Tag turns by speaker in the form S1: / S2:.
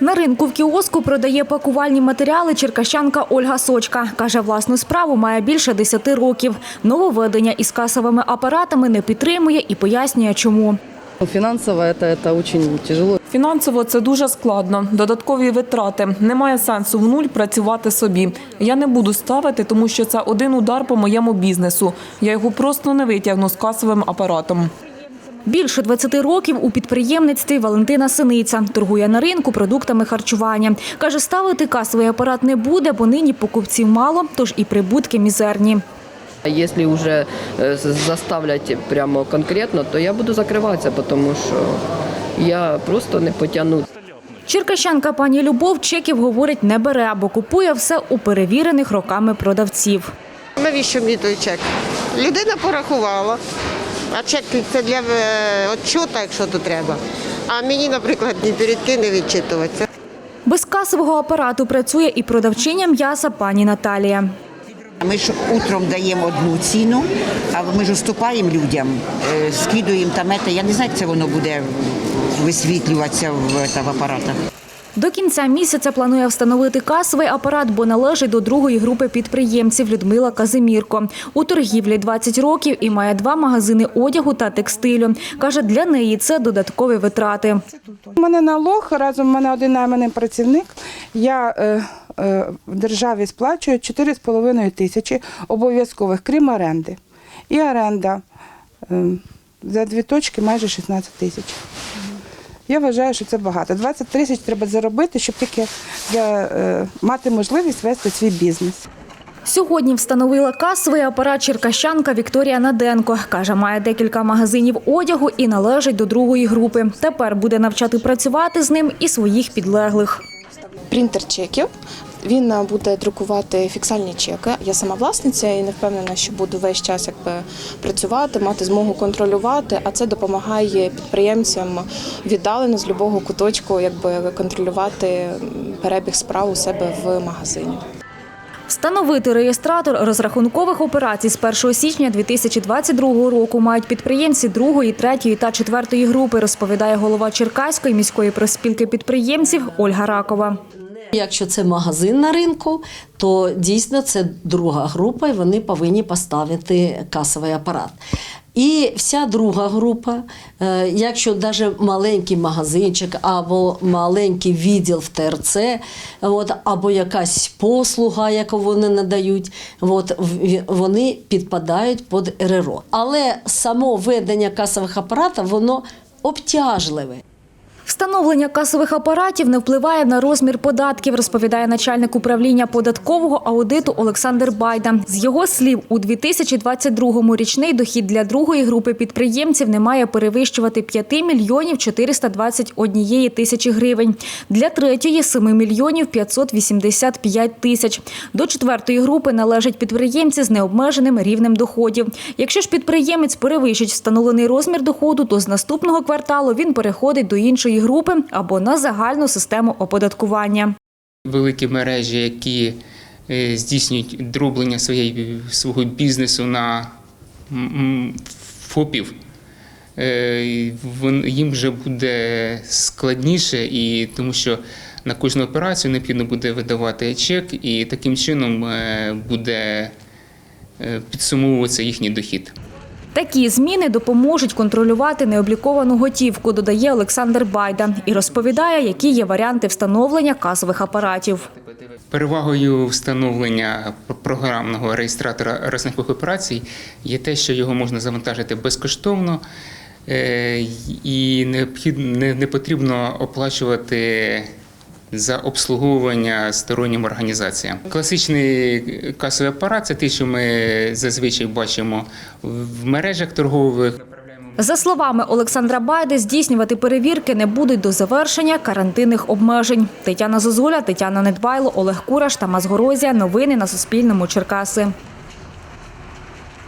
S1: На ринку в кіоску продає пакувальні матеріали черкащанка Ольга Сочка. Каже, власну справу має більше 10 років. Нововведення із касовими апаратами не підтримує і пояснює, чому.
S2: Финансово это, это очень тяжело.
S3: Фінансово це дуже складно. Додаткові витрати. Немає сенсу в нуль працювати собі. Я не буду ставити, тому що це один удар по моєму бізнесу. Я його просто не витягну з касовим апаратом.
S1: Більше 20 років у підприємництві Валентина Синиця торгує на ринку продуктами харчування. Каже, ставити касовий апарат не буде, бо нині покупців мало, тож і прибутки мізерні.
S2: Уже э, з- заставлять прямо конкретно, то я буду закриватися, тому що я просто не потягну.
S1: Черкащанка пані Любов чеків, говорить, не бере, бо купує все у перевірених роками продавців.
S4: Навіщо мені той чек? Людина порахувала, а чек це для е, якщо то треба. А мені, наприклад, ні перед ким не відчитуватися.
S1: Без касового апарату працює і продавчиня м'яса пані Наталія.
S5: Ми ж утром даємо одну ціну, а ми ж уступаємо людям, е, скидуємо там. Я не знаю, як це воно буде висвітлюватися в, та, в апаратах.
S1: До кінця місяця планує встановити касовий апарат, бо належить до другої групи підприємців Людмила Казимірко. У торгівлі 20 років і має два магазини одягу та текстилю. Каже, для неї це додаткові витрати.
S6: У мене налог, разом у мене один найманий працівник. Я е, е, в державі сплачую 4,5 тисячі обов'язкових, крім оренди. І оренда е, за дві точки майже 16 тисяч. Я вважаю, що це багато. 20 тисяч треба заробити, щоб тільки для, е, мати можливість вести свій бізнес.
S1: Сьогодні встановила касовий апарат черкащанка Вікторія Наденко. Каже, має декілька магазинів одягу і належить до другої групи. Тепер буде навчати працювати з ним і своїх підлеглих.
S7: принтер чеків. Він е, буде друкувати фіксальні чеки. Я сама власниця і не впевнена, що буду весь час якби працювати, мати змогу контролювати. А це допомагає підприємцям віддалено з будь-якого куточку, якби контролювати перебіг справ у себе в магазині.
S1: Встановити реєстратор розрахункових операцій з 1 січня 2022 року мають підприємці другої, третьої та четвертої групи, розповідає голова Черкаської міської проспілки підприємців Ольга Ракова.
S8: Якщо це магазин на ринку, то дійсно це друга група, і вони повинні поставити касовий апарат. І вся друга група, е, якщо навіть маленький магазинчик або маленький відділ в ТРЦ, от, або якась послуга, яку вони надають, от, вони підпадають під РРО. Але само ведення касових апаратів, воно обтяжливе.
S1: Встановлення касових апаратів не впливає на розмір податків, розповідає начальник управління податкового аудиту Олександр Байда. З його слів, у 2022 річний дохід для другої групи підприємців не має перевищувати 5 мільйонів 421 тисячі гривень. Для третьої – 7 мільйонів 585 тисяч. До четвертої групи належать підприємці з необмеженим рівнем доходів. Якщо ж підприємець перевищить встановлений розмір доходу, то з наступного кварталу він переходить до іншої групи або на загальну систему оподаткування.
S9: великі мережі, які е, здійснюють дроблення своєї, свого бізнесу на ФОПів, е, їм вже буде складніше, і тому що на кожну операцію необхідно буде видавати чек, і таким чином е, буде підсумовуватися їхній дохід.
S1: Такі зміни допоможуть контролювати необліковану готівку, додає Олександр Байда і розповідає, які є варіанти встановлення касових апаратів.
S9: Перевагою встановлення програмного реєстратора розрахункових операцій є те, що його можна завантажити безкоштовно е, і не потрібно оплачувати. За обслуговування стороннім організаціям. Класичний касовий апарат це те, що ми зазвичай бачимо в мережах торгових.
S1: За словами Олександра Байди, здійснювати перевірки не будуть до завершення карантинних обмежень. Тетяна Зозуля, Тетяна Недбайло, Олег Кураш та Мазгорозія. Новини на Суспільному. Черкаси.